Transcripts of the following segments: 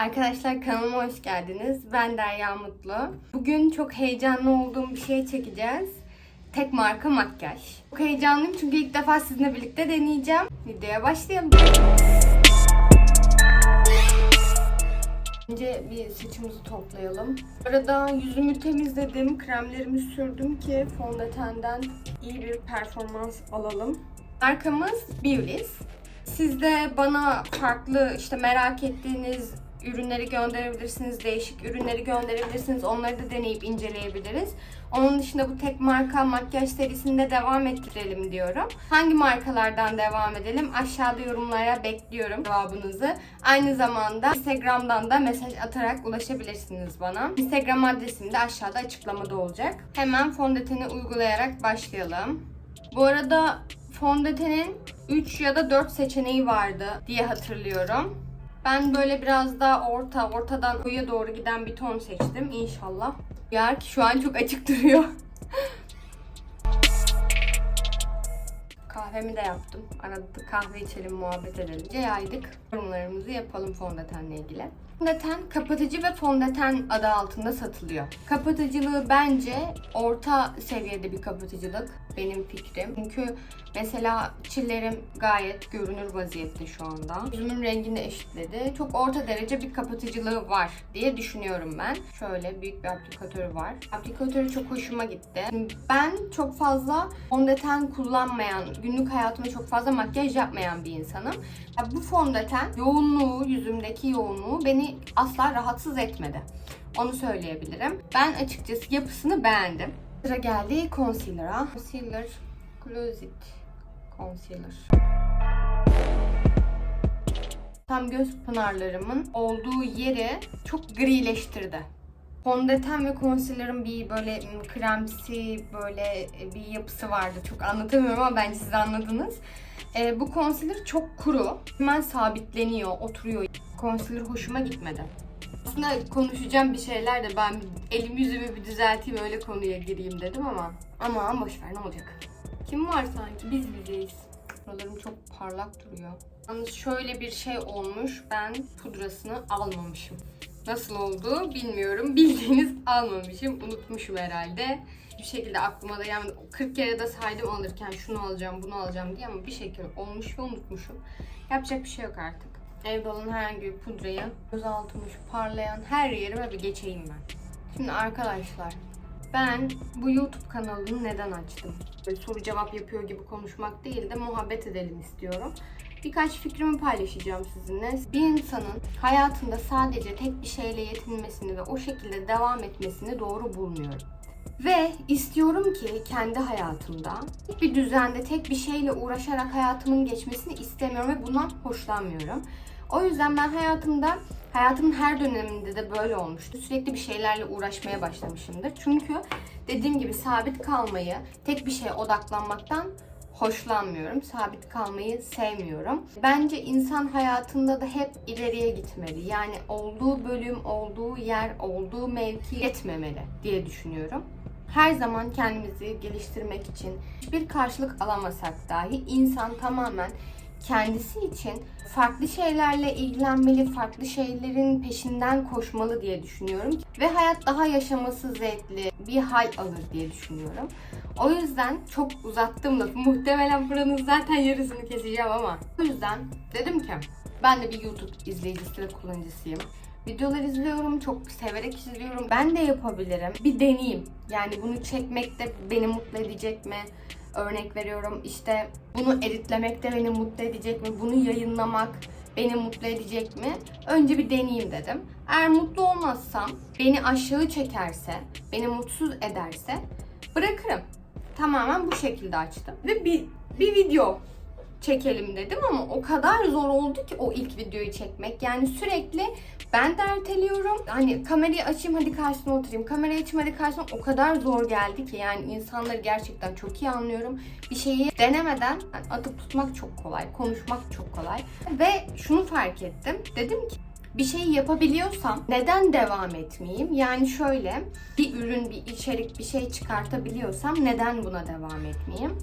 Arkadaşlar kanalıma hoş geldiniz. Ben Derya Mutlu. Bugün çok heyecanlı olduğum bir şey çekeceğiz. Tek marka makyaj. Çok heyecanlıyım çünkü ilk defa sizinle birlikte deneyeceğim. Videoya başlayalım. Önce bir saçımızı toplayalım. Arada yüzümü temizledim, kremlerimi sürdüm ki fondötenden iyi bir performans alalım. Markamız Beulis. Siz de bana farklı işte merak ettiğiniz ürünleri gönderebilirsiniz, değişik ürünleri gönderebilirsiniz. Onları da deneyip inceleyebiliriz. Onun dışında bu tek marka makyaj serisinde devam ettirelim diyorum. Hangi markalardan devam edelim? Aşağıda yorumlara bekliyorum cevabınızı. Aynı zamanda Instagram'dan da mesaj atarak ulaşabilirsiniz bana. Instagram adresim de aşağıda açıklamada olacak. Hemen fondöteni uygulayarak başlayalım. Bu arada fondötenin 3 ya da 4 seçeneği vardı diye hatırlıyorum. Ben böyle biraz daha orta, ortadan koyuya doğru giden bir ton seçtim inşallah. Yer ki şu an çok açık duruyor. Kahvemi de yaptım. Arada kahve içelim, muhabbet edelim. Yaydık. Yorumlarımızı yapalım fondötenle ilgili. Fondöten kapatıcı ve fondöten adı altında satılıyor. Kapatıcılığı bence orta seviyede bir kapatıcılık benim fikrim. Çünkü mesela çillerim gayet görünür vaziyette şu anda. Yüzümün rengini eşitledi. Çok orta derece bir kapatıcılığı var diye düşünüyorum ben. Şöyle büyük bir aplikatörü var. Aplikatörü çok hoşuma gitti. Ben çok fazla fondöten kullanmayan, günlük hayatımda çok fazla makyaj yapmayan bir insanım. Ya bu fondöten yoğunluğu, yüzümdeki yoğunluğu beni asla rahatsız etmedi. Onu söyleyebilirim. Ben açıkçası yapısını beğendim. Sıra geldi concealer'a. Concealer Closet Concealer. Tam göz pınarlarımın olduğu yeri çok grileştirdi. Fondöten ve concealer'ın bir böyle kremsi böyle bir yapısı vardı. Çok anlatamıyorum ama bence siz anladınız. E, bu concealer çok kuru. Hemen sabitleniyor, oturuyor. Concealer hoşuma gitmedi. Aslında konuşacağım bir şeyler de ben elim yüzümü bir düzelteyim öyle konuya gireyim dedim ama ama boşver ne olacak. Kim var sanki biz bizeyiz. Buralarım çok parlak duruyor. Yalnız şöyle bir şey olmuş ben pudrasını almamışım. Nasıl oldu bilmiyorum. Bildiğiniz almamışım. Unutmuşum herhalde. Bir şekilde aklıma da yani 40 kere de saydım alırken şunu alacağım bunu alacağım diye ama bir şekilde olmuş ve unutmuşum. Yapacak bir şey yok artık. Evde olan herhangi bir pudrayı gözaltımı şu parlayan her yerime bir geçeyim ben. Şimdi arkadaşlar ben bu YouTube kanalını neden açtım? Böyle soru cevap yapıyor gibi konuşmak değil de muhabbet edelim istiyorum. Birkaç fikrimi paylaşacağım sizinle. Bir insanın hayatında sadece tek bir şeyle yetinmesini ve o şekilde devam etmesini doğru bulmuyorum. Ve istiyorum ki kendi hayatımda tek bir düzende tek bir şeyle uğraşarak hayatımın geçmesini istemiyorum ve bundan hoşlanmıyorum. O yüzden ben hayatımda hayatımın her döneminde de böyle olmuştu. Sürekli bir şeylerle uğraşmaya başlamışımdır. Çünkü dediğim gibi sabit kalmayı, tek bir şeye odaklanmaktan hoşlanmıyorum. Sabit kalmayı sevmiyorum. Bence insan hayatında da hep ileriye gitmeli. Yani olduğu bölüm, olduğu yer, olduğu mevki yetmemeli diye düşünüyorum. Her zaman kendimizi geliştirmek için hiçbir karşılık alamasak dahi insan tamamen kendisi için farklı şeylerle ilgilenmeli, farklı şeylerin peşinden koşmalı diye düşünüyorum. Ve hayat daha yaşaması zevkli bir hal alır diye düşünüyorum. O yüzden çok uzattım lafı. Muhtemelen buranın zaten yarısını keseceğim ama. O yüzden dedim ki ben de bir YouTube izleyicisi ve kullanıcısıyım. Videolar izliyorum, çok severek izliyorum. Ben de yapabilirim. Bir deneyeyim. Yani bunu çekmek de beni mutlu edecek mi? Örnek veriyorum işte bunu editlemek de beni mutlu edecek mi? Bunu yayınlamak beni mutlu edecek mi? Önce bir deneyeyim dedim. Eğer mutlu olmazsam, beni aşağı çekerse, beni mutsuz ederse bırakırım. Tamamen bu şekilde açtım. Ve bir, bir video çekelim dedim ama o kadar zor oldu ki o ilk videoyu çekmek. Yani sürekli ben de erteliyorum. Hani kamerayı açayım hadi karşısına oturayım. Kamerayı açayım hadi karşısına o kadar zor geldi ki yani insanları gerçekten çok iyi anlıyorum. Bir şeyi denemeden yani atıp tutmak çok kolay. Konuşmak çok kolay. Ve şunu fark ettim. Dedim ki bir şeyi yapabiliyorsam neden devam etmeyeyim? Yani şöyle bir ürün, bir içerik, bir şey çıkartabiliyorsam neden buna devam etmeyeyim?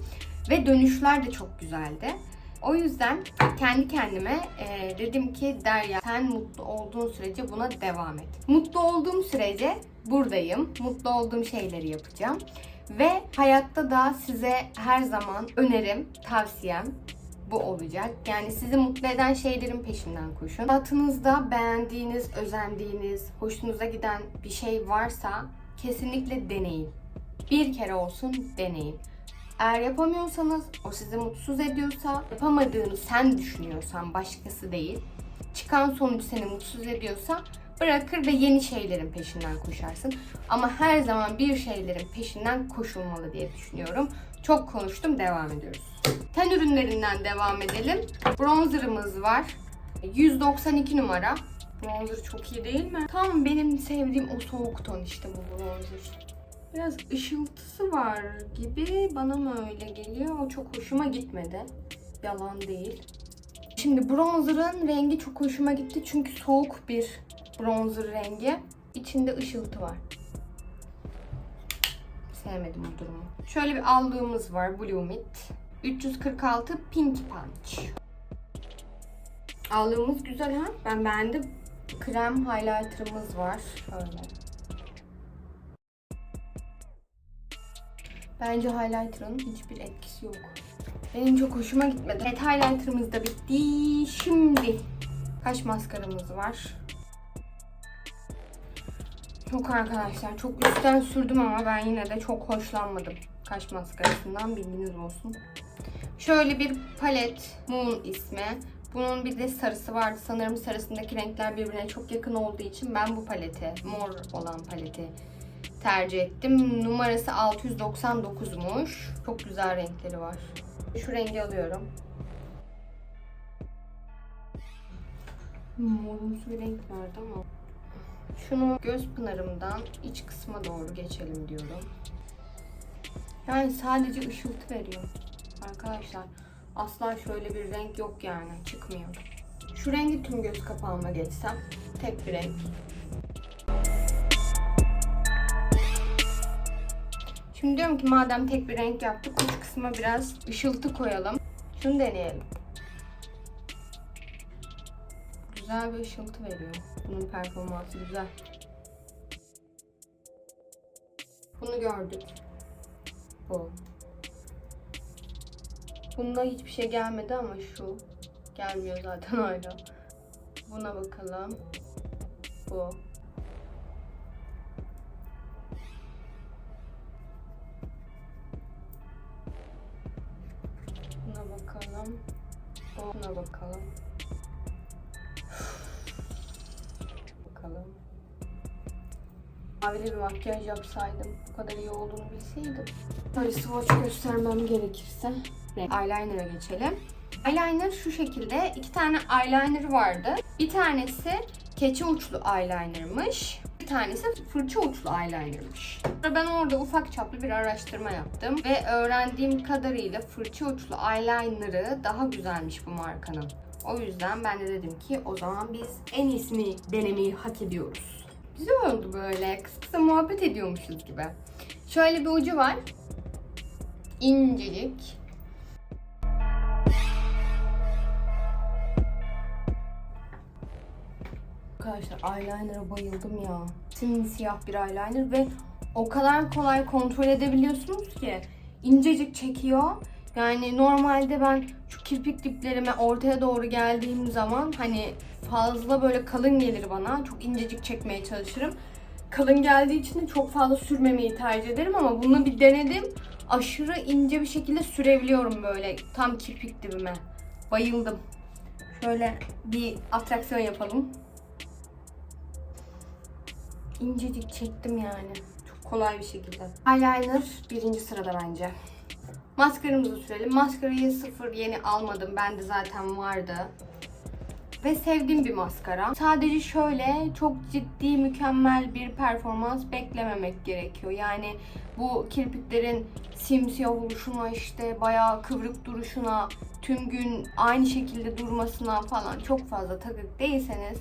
Ve dönüşler de çok güzeldi. O yüzden kendi kendime e, dedim ki Derya sen mutlu olduğun sürece buna devam et. Mutlu olduğum sürece buradayım. Mutlu olduğum şeyleri yapacağım. Ve hayatta da size her zaman önerim, tavsiyem bu olacak. Yani sizi mutlu eden şeylerin peşinden koşun. Hayatınızda beğendiğiniz, özendiğiniz, hoşunuza giden bir şey varsa kesinlikle deneyin. Bir kere olsun deneyin. Eğer yapamıyorsanız, o sizi mutsuz ediyorsa, yapamadığını sen düşünüyorsan, başkası değil, çıkan sonuç seni mutsuz ediyorsa bırakır ve yeni şeylerin peşinden koşarsın. Ama her zaman bir şeylerin peşinden koşulmalı diye düşünüyorum. Çok konuştum, devam ediyoruz. Ten ürünlerinden devam edelim. Bronzerımız var. 192 numara. Bronzer çok iyi değil mi? Tam benim sevdiğim o soğuk ton işte bu bronzer. Biraz ışıltısı var gibi bana mı öyle geliyor? O çok hoşuma gitmedi. Yalan değil. Şimdi bronzer'ın rengi çok hoşuma gitti çünkü soğuk bir bronzer rengi. İçinde ışıltı var. Sevmedim bu durumu. Şöyle bir aldığımız var Blue Mid. 346 Pink Punch. Aldığımız güzel ha. Ben beğendim. Krem highlighter'ımız var. Şöyle. Bence highlighter'ın hiçbir etkisi yok. Benim çok hoşuma gitmedi. Evet highlighter'ımız da bitti. Şimdi kaş maskaramız var. Yok arkadaşlar çok üstten sürdüm ama ben yine de çok hoşlanmadım kaş maskarasından bilginiz olsun. Şöyle bir palet Moon ismi. Bunun bir de sarısı vardı. Sanırım sarısındaki renkler birbirine çok yakın olduğu için ben bu paleti, mor olan paleti tercih ettim. Numarası 699'muş. Çok güzel renkleri var. Şu rengi alıyorum. Morumsu bir renk vardı ama. Şunu göz pınarımdan iç kısma doğru geçelim diyorum. Yani sadece ışıltı veriyor. Arkadaşlar asla şöyle bir renk yok yani. Çıkmıyor. Şu rengi tüm göz kapağıma geçsem. Tek bir renk. Şimdi diyorum ki madem tek bir renk yaptık uç kısma biraz ışıltı koyalım. Şunu deneyelim. Güzel bir ışıltı veriyor. Bunun performansı güzel. Bunu gördük. Bu. Bunda hiçbir şey gelmedi ama şu. Gelmiyor zaten hala. Buna bakalım. Bu. Bakalım. Buna bakalım. Bakalım. Mavili bir makyaj yapsaydım bu kadar iyi olduğunu bilseydim. Böyle swatch göstermem gerekirse eyeliner'a geçelim. Eyeliner şu şekilde iki tane eyeliner vardı. Bir tanesi keçe uçlu eyeliner'mış. Tanesi fırça uçlu eyeliner'mış. Ben orada ufak çaplı bir araştırma yaptım ve öğrendiğim kadarıyla fırça uçlu eyeliner'ı daha güzelmiş bu markanın. O yüzden ben de dedim ki o zaman biz en iyisini denemeyi hak ediyoruz. Güzel oldu böyle. Kısa kısa muhabbet ediyormuşuz gibi. Şöyle bir ucu var. İncecik. Arkadaşlar eyeliner'a bayıldım ya. Simsiyah bir eyeliner ve o kadar kolay kontrol edebiliyorsunuz ki. incecik çekiyor. Yani normalde ben şu kirpik diplerime ortaya doğru geldiğim zaman hani fazla böyle kalın gelir bana. Çok incecik çekmeye çalışırım. Kalın geldiği için de çok fazla sürmemeyi tercih ederim ama bunu bir denedim. Aşırı ince bir şekilde sürebiliyorum böyle tam kirpik dibime. Bayıldım. Şöyle bir atraksiyon yapalım. İncecik çektim yani. Çok kolay bir şekilde. Eyeliner birinci sırada bence. Maskaramızı sürelim. Maskarayı sıfır yeni almadım. Bende zaten vardı. Ve sevdiğim bir maskara. Sadece şöyle çok ciddi mükemmel bir performans beklememek gerekiyor. Yani bu kirpiklerin simsiyah oluşuna işte bayağı kıvrık duruşuna tüm gün aynı şekilde durmasına falan çok fazla takık değilseniz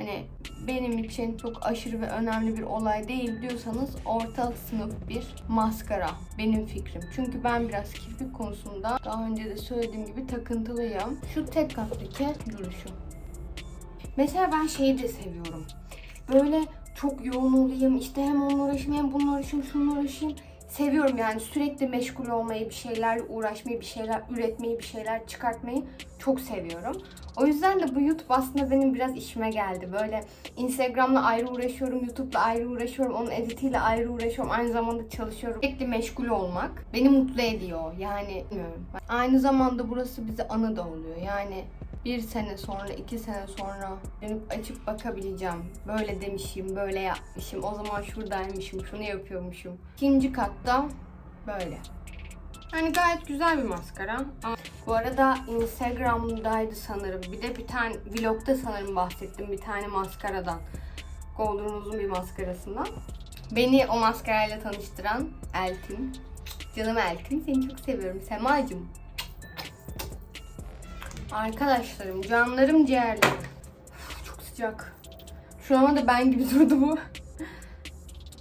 hani benim için çok aşırı ve önemli bir olay değil diyorsanız orta sınıf bir maskara benim fikrim. Çünkü ben biraz kirpik konusunda daha önce de söylediğim gibi takıntılıyım. Şu tek kattaki duruşu. Mesela ben şeyi de seviyorum. Böyle çok yoğun olayım, işte hem onunla uğraşayım hem bununla uğraşayım, şununla uğraşayım. Seviyorum yani sürekli meşgul olmayı, bir şeylerle uğraşmayı, bir şeyler üretmeyi, bir şeyler çıkartmayı çok seviyorum. O yüzden de bu YouTube aslında benim biraz işime geldi. Böyle Instagram'la ayrı uğraşıyorum, YouTube'la ayrı uğraşıyorum, onun editiyle ayrı uğraşıyorum. Aynı zamanda çalışıyorum. Sürekli meşgul olmak beni mutlu ediyor. Yani bilmiyorum. Aynı zamanda burası bize anı da oluyor. Yani bir sene sonra, iki sene sonra dönüp açıp bakabileceğim. Böyle demişim, böyle yapmışım. O zaman şuradaymışım, şunu yapıyormuşum. İkinci katta böyle. Yani gayet güzel bir maskara. Bu arada Instagram'daydı sanırım. Bir de bir tane vlogda sanırım bahsettim bir tane maskaradan. Golden uzun bir maskarasından. Beni o maskarayla tanıştıran Eltin. Canım Eltin seni çok seviyorum Semacığım. Arkadaşlarım, canlarım, ciğerlerim. Çok sıcak. Şu an da ben gibi durdu bu.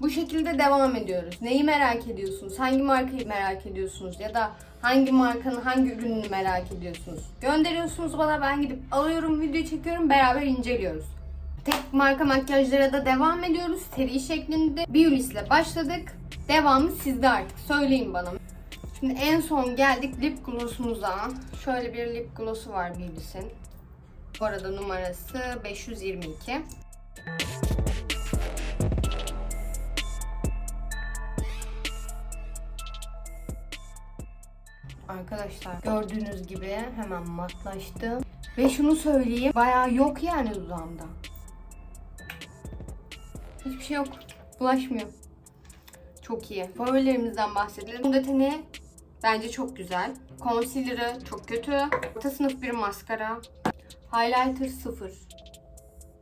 Bu şekilde devam ediyoruz. Neyi merak ediyorsunuz? Hangi markayı merak ediyorsunuz? Ya da hangi markanın hangi ürününü merak ediyorsunuz? Gönderiyorsunuz bana ben gidip alıyorum, video çekiyorum, beraber inceliyoruz. Tek marka makyajlara da devam ediyoruz. Seri şeklinde. Biolis ile başladık. Devamı sizde artık. Söyleyin bana. Şimdi en son geldik lip gloss'umuza. Şöyle bir lip gloss'u var Biolis'in. Bu arada numarası 522. Arkadaşlar gördüğünüz gibi hemen matlaştım. Ve şunu söyleyeyim bayağı yok yani dudağımda. Hiçbir şey yok. Bulaşmıyor. Çok iyi. Favorilerimizden bahsedelim. Fondöteni bence çok güzel. Concealer'ı çok kötü. Orta sınıf bir maskara. Highlighter sıfır.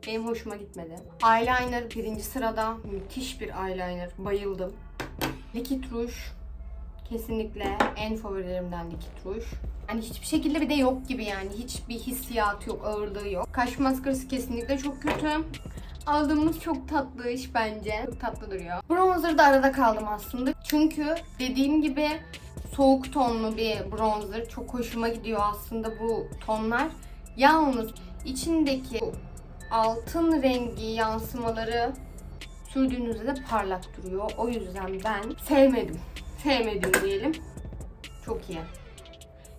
Benim hoşuma gitmedi. Eyeliner birinci sırada. Müthiş bir eyeliner. Bayıldım. Likit ruj. Kesinlikle en favorilerimden likit ruj. Yani hiçbir şekilde bir de yok gibi yani. Hiçbir hissiyatı yok, ağırlığı yok. Kaş maskarası kesinlikle çok kötü. Aldığımız çok tatlı iş bence. Çok tatlı duruyor. Bronzer'da arada kaldım aslında. Çünkü dediğim gibi soğuk tonlu bir bronzer. Çok hoşuma gidiyor aslında bu tonlar. Yalnız içindeki altın rengi yansımaları sürdüğünüzde de parlak duruyor. O yüzden ben sevmedim. Sevmedim diyelim. Çok iyi.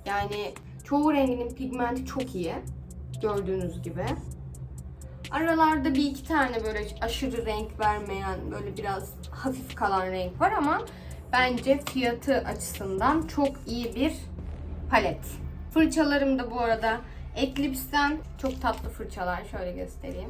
Yani çoğu renginin pigmenti çok iyi. Gördüğünüz gibi. Aralarda bir iki tane böyle aşırı renk vermeyen, böyle biraz hafif kalan renk var ama bence fiyatı açısından çok iyi bir palet. Fırçalarım da bu arada Eclipse'den çok tatlı fırçalar. Şöyle göstereyim.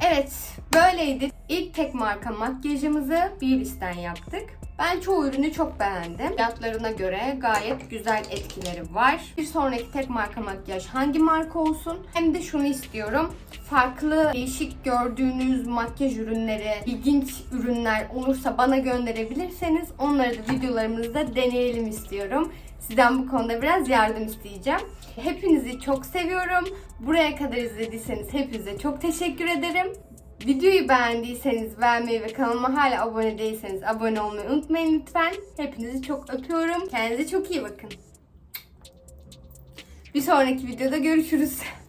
Evet, böyleydi. İlk tek marka makyajımızı Biolis'ten yaptık. Ben çoğu ürünü çok beğendim. Fiyatlarına göre gayet güzel etkileri var. Bir sonraki tek marka makyaj hangi marka olsun? Hem de şunu istiyorum. Farklı, değişik gördüğünüz makyaj ürünleri, ilginç ürünler olursa bana gönderebilirseniz onları da videolarımızda deneyelim istiyorum. Sizden bu konuda biraz yardım isteyeceğim. Hepinizi çok seviyorum. Buraya kadar izlediyseniz hepinize çok teşekkür ederim. Videoyu beğendiyseniz beğenmeyi ve kanalıma hala abone değilseniz abone olmayı unutmayın lütfen. Hepinizi çok öpüyorum. Kendinize çok iyi bakın. Bir sonraki videoda görüşürüz.